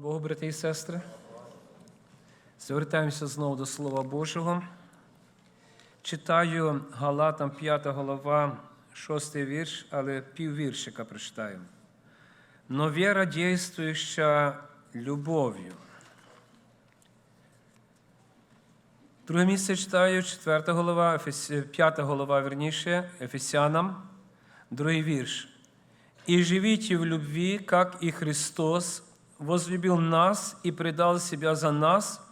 Богу, брати і сестри. Звертаємося знову до Слова Божого. Читаю Галатам 5 голова, 6 вірш, але піввіршика прочитаю. Но вера, действующая любов'ю. Друге місце читаю, 4 голова, 5 голова, верніше, Ефесянам, другий вірш. «И живите в любви, как и Христос возлюбил нас и предал себя за нас,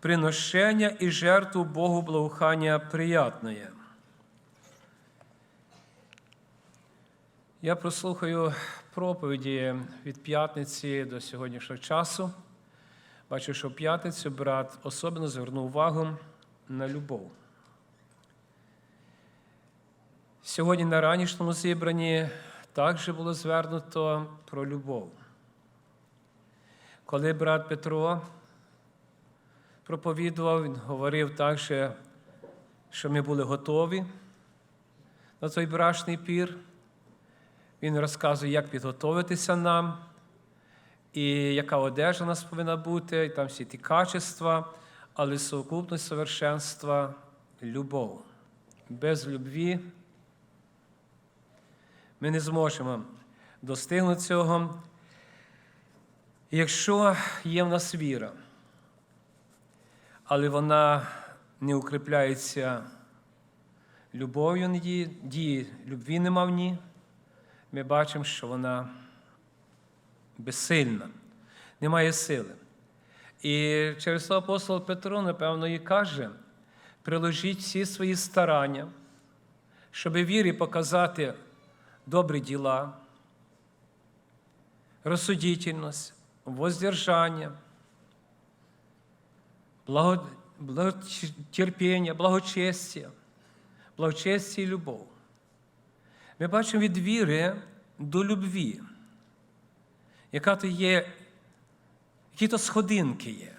приношение и жертву Богу благоухания приятное». Я прослухаю проповіді від п'ятниці до сьогоднішнього часу. Бачу, що в п'ятницю брат особливо звернув увагу на любов. Сьогодні на ранішньому зібранні також було звернуто про любов. Коли брат Петро проповідував, він говорив також, що ми були готові на той брашний пір. Він розказує, як підготовитися нам, і яка одежа у нас повинна бути, і там всі ті качества, але совокупність совершенства любов. Без любві ми не зможемо достигнути цього. Якщо є в нас віра, але вона не укріпляється любов'ю, дії любві нема в ній, ми бачимо, що вона безсильна, немає сили. І через то апостол Петро, напевно, і каже: приложіть всі свої старання, щоб вірі показати добрі діла, розсудительність, воздержання, благо, терпіння, благочестя, благочестя і любов. Ми бачимо від віри до любві, яка то є, які то сходинки є.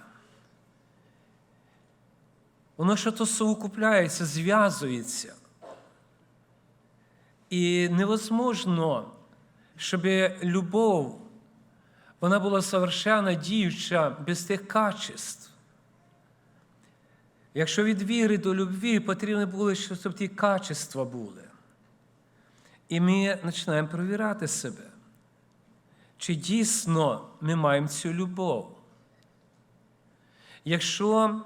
Воно що то совокупляється, зв'язується. І невозможно, щоб любов, вона була совершенно діюча без тих качеств. Якщо від віри до любві потрібно було, щоб ті качества були. І ми починаємо провіряти себе, чи дійсно ми маємо цю любов. Якщо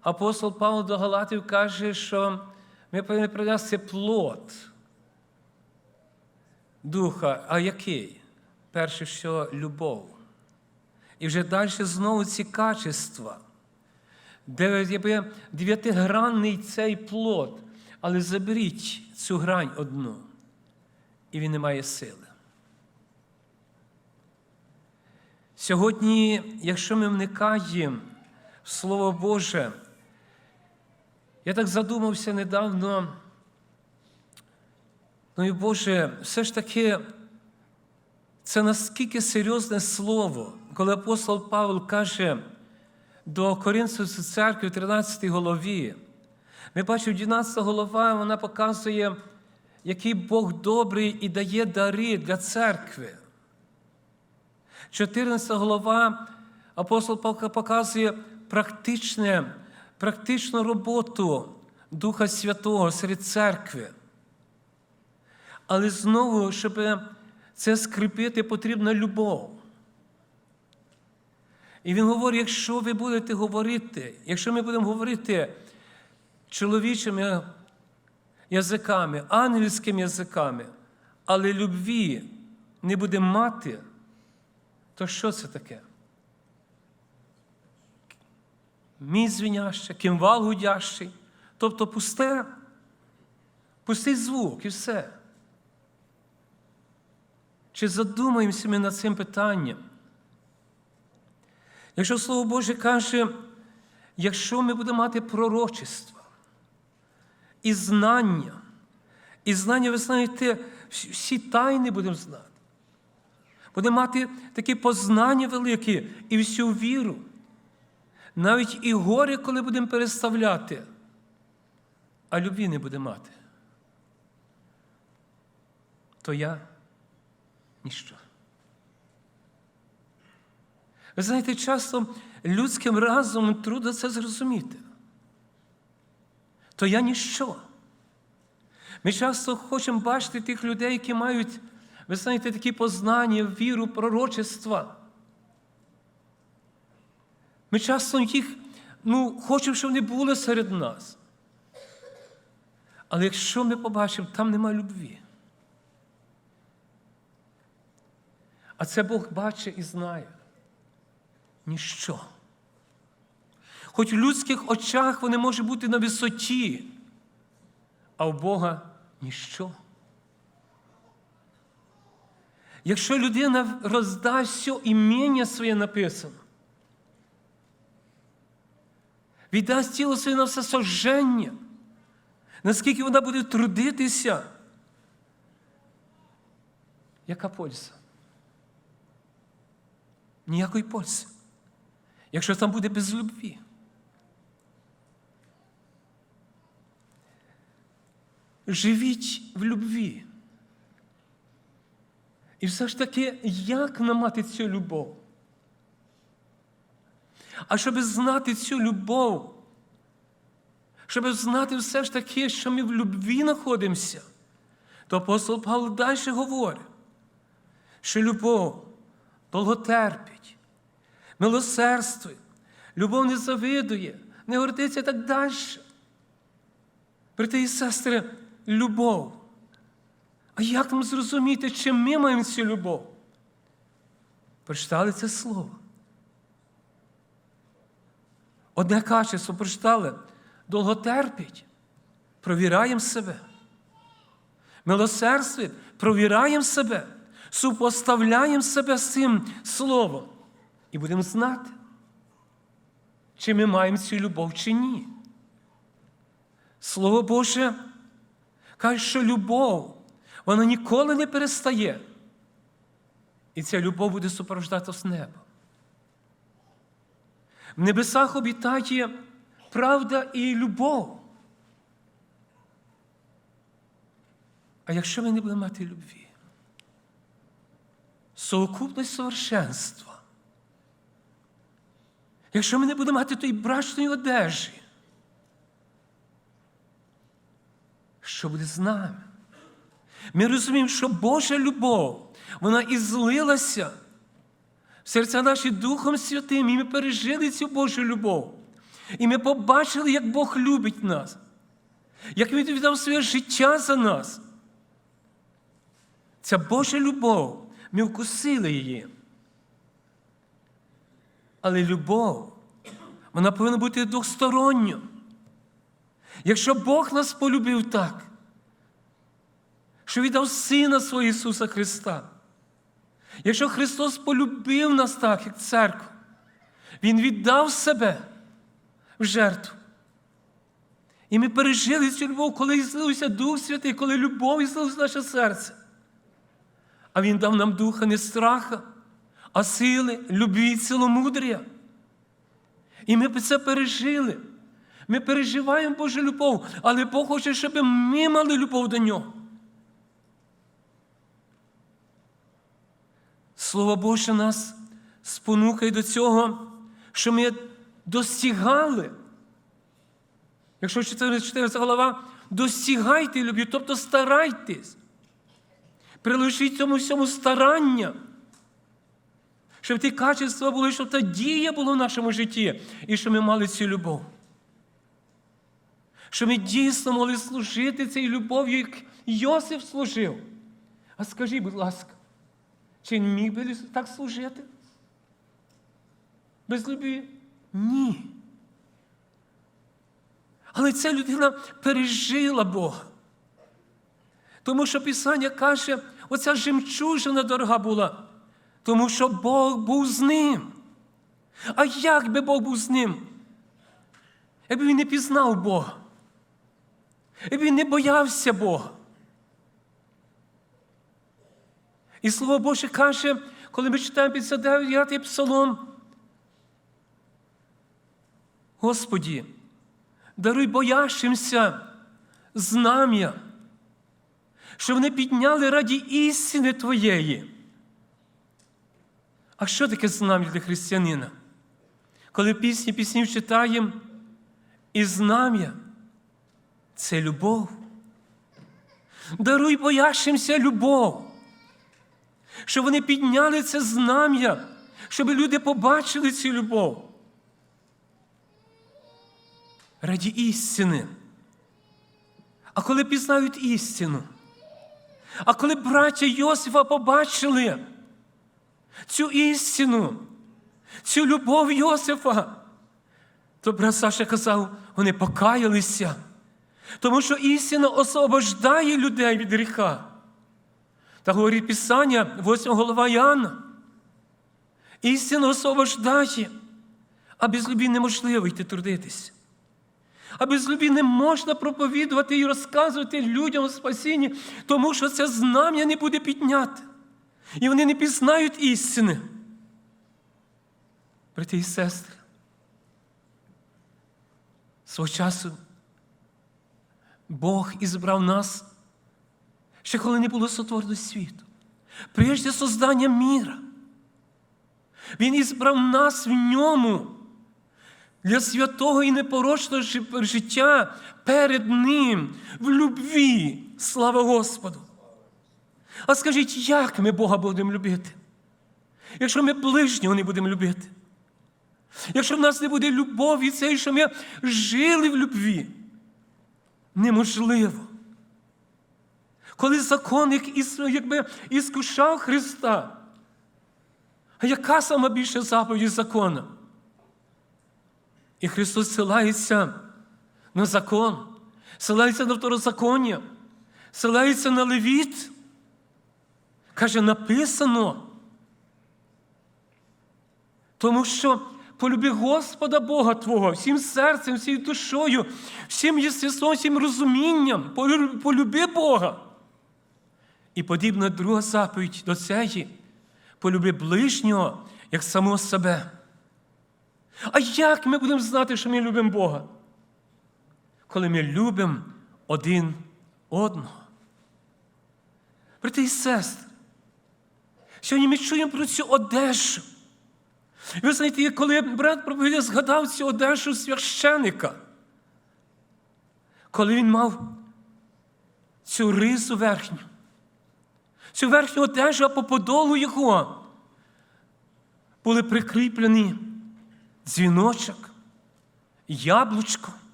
апостол Павло до Галатів каже, що ми повинні принести плод Духа, а який? Перше, що любов. І вже далі знову ці качества, дев'ятигранний цей плод, але заберіть цю грань одну і він не має сили. Сьогодні, якщо ми вникаємо в Слово Боже, я так задумався недавно, ну і Боже, все ж таки, це наскільки серйозне слово, коли апостол Павло каже до Коринфської церкви в 13 голові, ми бачимо, 12 голова, вона показує який Бог добрий і дає дари для церкви. 14 голова апостол показує практичне, практичну роботу Духа Святого серед церкви. Але знову, щоб це скріпити, потрібна любов. І він говорить: якщо ви будете говорити, якщо ми будемо говорити чоловічими язиками, ангельськими язиками, але любві не буде мати, то що це таке? Мій звіняще, кимвал гудящий, тобто пусте, пустий звук і все. Чи задумаємося ми над цим питанням? Якщо Слово Боже каже, якщо ми будемо мати пророчество, і знання. І знання, ви знаєте, всі тайни будемо знати. Будемо мати такі познання великі і всю віру. Навіть і горе, коли будемо переставляти, а любві не буде мати. То я ніщо. Ви знаєте, часто людським разумом трудно це зрозуміти. То я ніщо. Ми часто хочемо бачити тих людей, які мають, ви знаєте, такі познання, віру, пророчества. Ми часто їх ну, хочемо, щоб вони були серед нас. Але якщо ми побачимо, там немає любві. А це Бог бачить і знає. Ніщо. Хоч в людських очах вони можуть бути на висоті, а в Бога ніщо. Якщо людина роздасть все імення своє написано, віддасть тіло своє на все сожження, наскільки вона буде трудитися, яка польза? Ніякої пользи. Якщо там буде без любві. Живіть в любві. І все ж таки, як нам мати цю любов? А щоб знати цю любов, щоб знати все ж таки, що ми в любві знаходимося, то апостол Павло далі говорить, що любов довготерпить, милосердствує, любов не завидує, не гордиться і так далі. Брати і сестри, любов. А як нам зрозуміти, чи ми маємо цю любов? Прочитали це слово. Одне качество прочитали, довготерпить, провіраємо себе. Милосердстві, провіраємо себе, супоставляємо себе з цим словом і будемо знати, чи ми маємо цю любов, чи ні. Слово Боже каже, що любов, вона ніколи не перестає. І ця любов буде супроводжати з неба. В небесах обітає правда і любов. А якщо ми не будемо мати любві, совокупність совершенства, якщо ми не будемо мати тої брачної одежі, що буде з нами? Ми розуміємо, що Божа любов, вона і злилася в серця наші Духом Святим, і ми пережили цю Божу любов. І ми побачили, як Бог любить нас, як Він віддав своє життя за нас. Ця Божа любов, ми вкусили її. Але любов, вона повинна бути двосторонньою. Якщо Бог нас полюбив так, що віддав Сина свого Ісуса Христа, якщо Христос полюбив нас так, як церкву, Він віддав себе в жертву. І ми пережили цю любов, коли злився Дух Святий, коли любов злилася в наше серце. А Він дав нам духа не страха, а сили, любві, ціломудрія. І ми це пережили. Ми переживаємо Божу любов, але Бог хоче, щоб ми мали любов до нього. Слово Боже нас спонукає до цього, що ми достигали. Якщо 14 глава, достигайте любві, тобто старайтесь. Приложіть цьому всьому старання, щоб ті качества були, щоб та дія була в нашому житті, і щоб ми мали цю любов. Щоб ми дійсно могли служити цією любов'ю, як Йосиф служив. А скажіть, будь ласка, чи міг би так служити? Без любві? Ні. Але ця людина пережила Бога. Тому що Писання каже, оця жемчужина дорога була, тому що Бог був з ним. А як би Бог був з ним? Якби він не пізнав Бога, якби він не боявся Бога. І Слово Боже каже, коли ми читаємо 59 псалом, Господі, даруй боящимся знам'я, що вони підняли раді істини Твоєї. А що таке знам'я для християнина? Коли пісні піснів читаємо, і знам'я це любов. Даруй боящимся любов, щоб вони підняли це знам'я, щоб люди побачили цю любов. Раді істини. А коли пізнають істину, а коли браття Йосифа побачили цю істину, цю любов Йосифа, то брат Саша казав, вони покаялися, тому що істина освобождає людей від гріха. Та говорить Писання, 8 голова Іоанна. Істина освобождає, а без любі неможливо йти трудитися. А без любі не можна проповідувати і розказувати людям у спасінні, тому що це знам'я не буде підняти. І вони не пізнають істини. Брати і сестри, свого часу Бог ізбрав нас, ще коли не було сотворено світу, прежде создання міра. Він ізбрав нас в ньому для святого і непорочного життя перед Ним в любві. Слава Господу! А скажіть, як ми Бога будемо любити? Якщо ми ближнього не будемо любити? Якщо в нас не буде любові, цієї, що ми жили в любві, неможливо. Коли законник якби іскушав Христа, а яка сама більша заповідь закона? І Христос силається на закон, силається на второзаконня, силається на левіт. Каже, написано. Тому що полюби Господа Бога Твого всім серцем, всією душою, всім єстеством, всім розумінням. Полюби Бога. І подібна друга заповідь до цієї полюби ближнього, як самого себе. А як ми будемо знати, що ми любимо Бога? Коли ми любимо один одного. Брати і сестри, сьогодні ми чуємо про цю одежу. Ви знаєте, коли брат проповідає, згадав цю одежу священика, коли він мав цю ризу верхню, цю верхню одежу, а по подолу його були прикріплені дзвіночок, яблучко,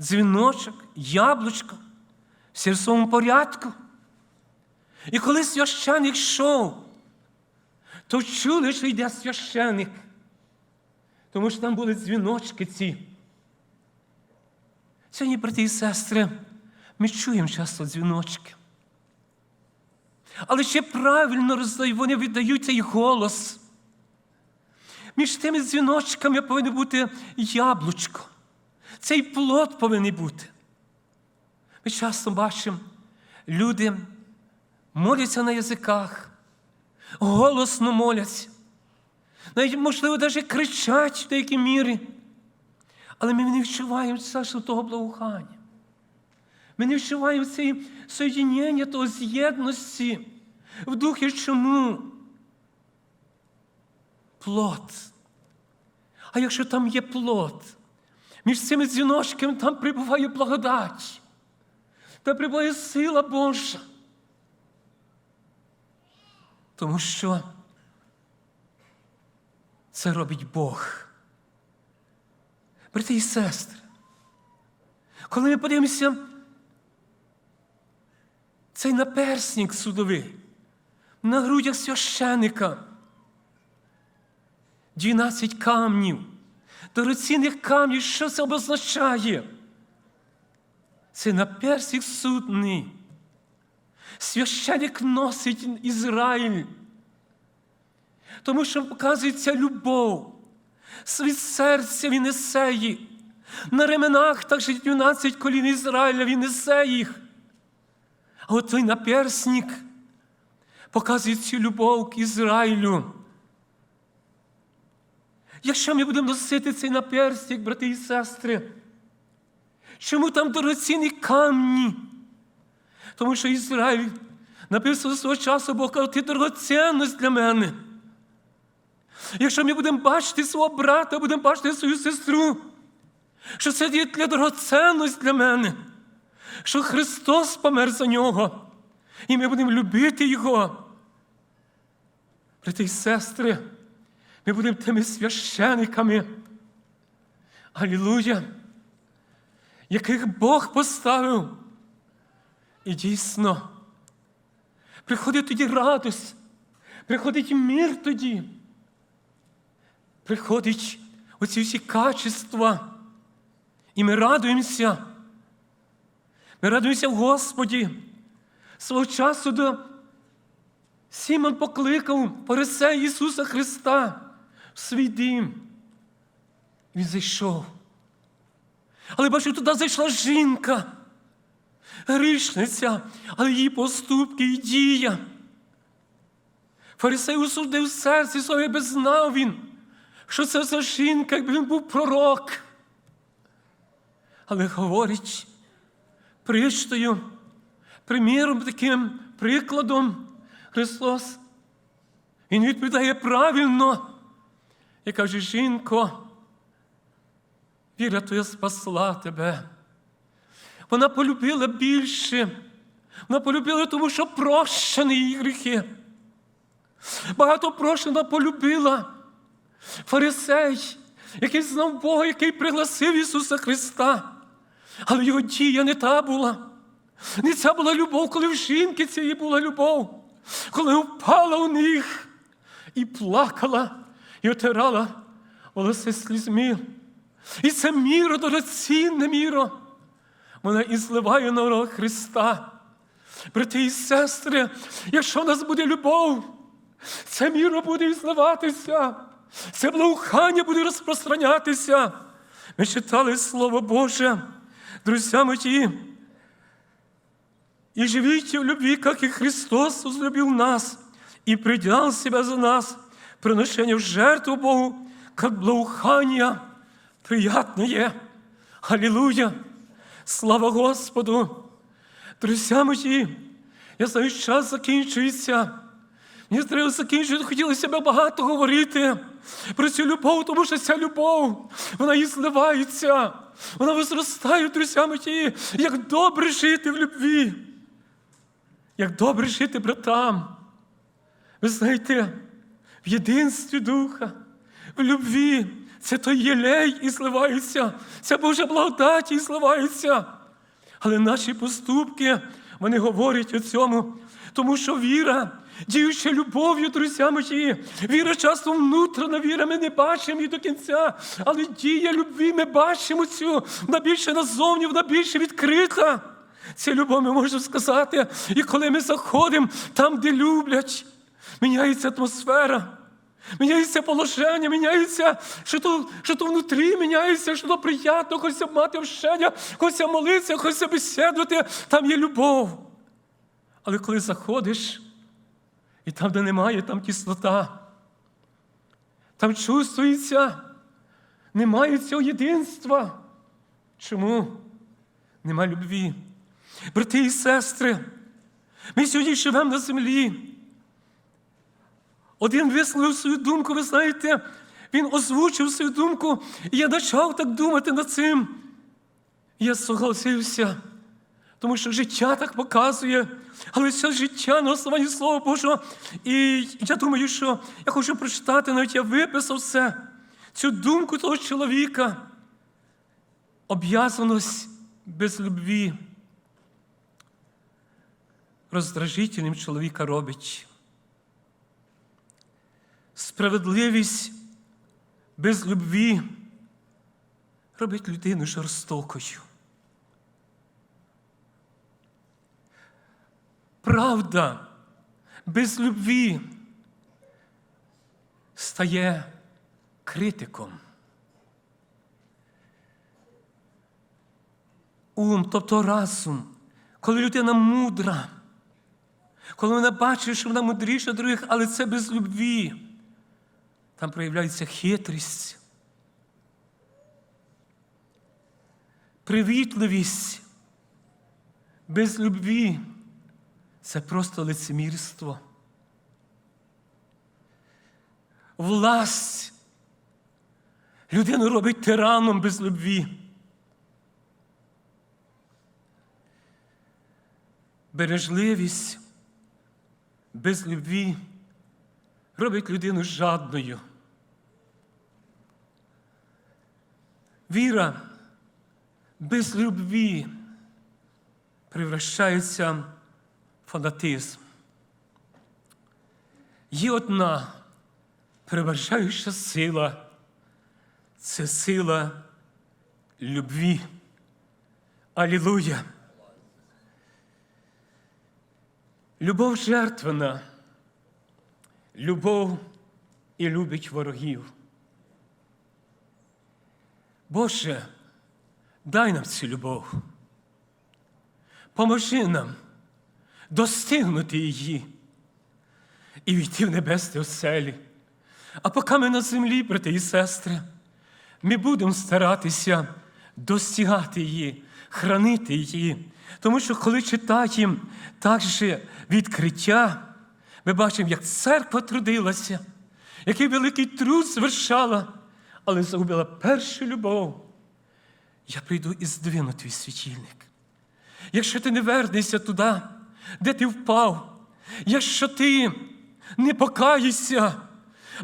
дзвіночок, яблучко в сільському порядку. І коли священик йшов, то чули, що йде священик, тому що там були дзвіночки ці. Сьогодні, брати і сестри, ми чуємо часто дзвіночки. Але ще правильно вони віддають цей голос. Між тими дзвіночками повинно бути яблучко. Цей плод повинен бути. Ми часто бачимо, люди моляться на язиках, голосно моляться. Навіть, можливо, навіть кричать в деякій мірі. Але ми не відчуваємо Сашу, того благоухання. Ми не відчуваємо цієї соєднення, того з'єдності в духі чому? Плод. А якщо там є плод, між цими дзвіночками там прибуває благодать, там прибуває сила Божа. Тому що це робить Бог. Брати і сестри, коли ми подивимося, цей наперсник судовий на грудях священика, 12 камнів, дорогоцінних камнів, що це обозначає? Це наперсник судний. Священик носить Ізраїль. Тому що показується любов. Від серця він несе їх. На ременах також 12 колін Ізраїля він несе їх. А от той наперсник показує цю любов к Ізраїлю. Якщо ми будемо носити цей наперстник, брати і сестри, чому там дорогоцінні камні? Тому що Ізраїль написав свого часу, Бог каже, ти дорогоцінність для мене. Якщо ми будемо бачити свого брата, будемо бачити свою сестру, що це для дорогоцінність для мене, що Христос помер за нього, і ми будемо любити Його. Брати і сестри, ми будемо тими священиками. Алілуя! Яких Бог поставив. І дійсно, приходить тоді радость, приходить мир тоді. Приходить оці всі качества. І ми радуємося. Ми радуємося в Господі. Свого часу до Сімон покликав Парисея Ісуса Христа в свій дім. Він зайшов. Але бачу, туди зайшла жінка, грішниця, але її поступки і дія. Фарисей усудив серці своє, би знав він, що це за жінка, якби він був пророк. Але говорить причтою, приміром таким прикладом Христос. Він відповідає правильно і каже, жінко, віра твоя спасла тебе. Вона полюбила більше. Вона полюбила, тому що прощені її гріхи. Багато прощена полюбила. Фарисей, який знав Бога, який пригласив Ісуса Христа. Але його дія не та була. Не ця була любов, коли в жінки цієї була любов, коли впала у них і плакала, і отирала волоси слізьми. І це міро, дорогоцінне міро. Вона і зливає на Христа. Брати і сестри, якщо в нас буде любов, це міро буде і зливатися, це благоухання буде розпространятися. Ми читали Слово Боже, друзі мої. И живите в любви, как и Христос возлюбил нас и предал себя за нас, приношение в жертву Богу, как благоухание приятное. Аллилуйя! Слава Господу! Друзі мої, я знаю, час закінчується. Мені треба закінчити, хотілося б багато говорити про цю любов, тому що ця любов, вона і зливається, вона возростає, друзі мої, як добре жити в любві. Як добре жити братам. Ви знаєте, в єдинстві Духа, в любві, це той єлей і зливається, це Божа благодать і зливається. Але наші поступки, вони говорять о цьому, тому що віра, діюча любов'ю, друзі мої, віра часто внутрішня віра, ми не бачимо її до кінця, але дія любві, ми бачимо цю, вона більше назовні, вона більше відкрита. Ця любов ми можемо сказати, і коли ми заходимо там, де люблять, міняється атмосфера, міняється положення, міняється, що то, що то внутрі міняється, що то приємно, хочеться мати общення, хочеться молитися, хочеться бесідувати, там є любов. Але коли заходиш, і там, де немає, там кислота, там чувствується, немає цього єдинства. Чому? Нема любві. Брати і сестри, ми сьогодні живемо на землі. Один висловив свою думку, ви знаєте, він озвучив свою думку, і я почав так думати над цим. Я согласився, тому що життя так показує, але це життя на основанні Слова Божого. І я думаю, що я хочу прочитати, навіть я виписав це, цю думку того чоловіка. Об'язаність без любві роздражителем чоловіка робить. Справедливість без любві робить людину жорстокою. Правда без любві стає критиком. Ум, тобто разум, коли людина мудра, коли вона бачить, що вона мудріша других, але це без любві. Там проявляється хитрість, привітливість без любві. Це просто лицемірство. власть. Людину робить тираном без любві. Бережливість без любві робить людину жадною. Віра без любві превращається в фанатизм. Є одна переважаюча сила це сила любві. Алілуя! Любов жертвена, любов і любить ворогів. Боже, дай нам цю любов. Поможи нам достигнути її і війти в небесні оселі. А поки ми на землі, брати і сестри, ми будемо старатися достигати її, хранити її. Тому що коли читаємо також відкриття, ми бачимо, як церква трудилася, який великий труд звершала, але загубила першу любов. Я прийду і здвину твій світильник. Якщо ти не вернешся туди, де ти впав, якщо ти не покаєшся,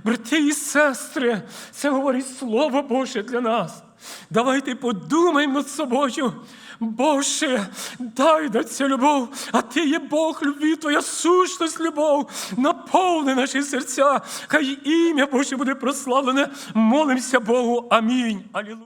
брати і сестри, це говорить Слово Боже для нас. Давайте подумаємо над собою. Боже, дай на цю любов, а ти є Бог любві, твоя сущність, любов, наповни наші серця. Хай ім'я Боже буде прославлене. Молимося Богу. Амінь. Алілуя.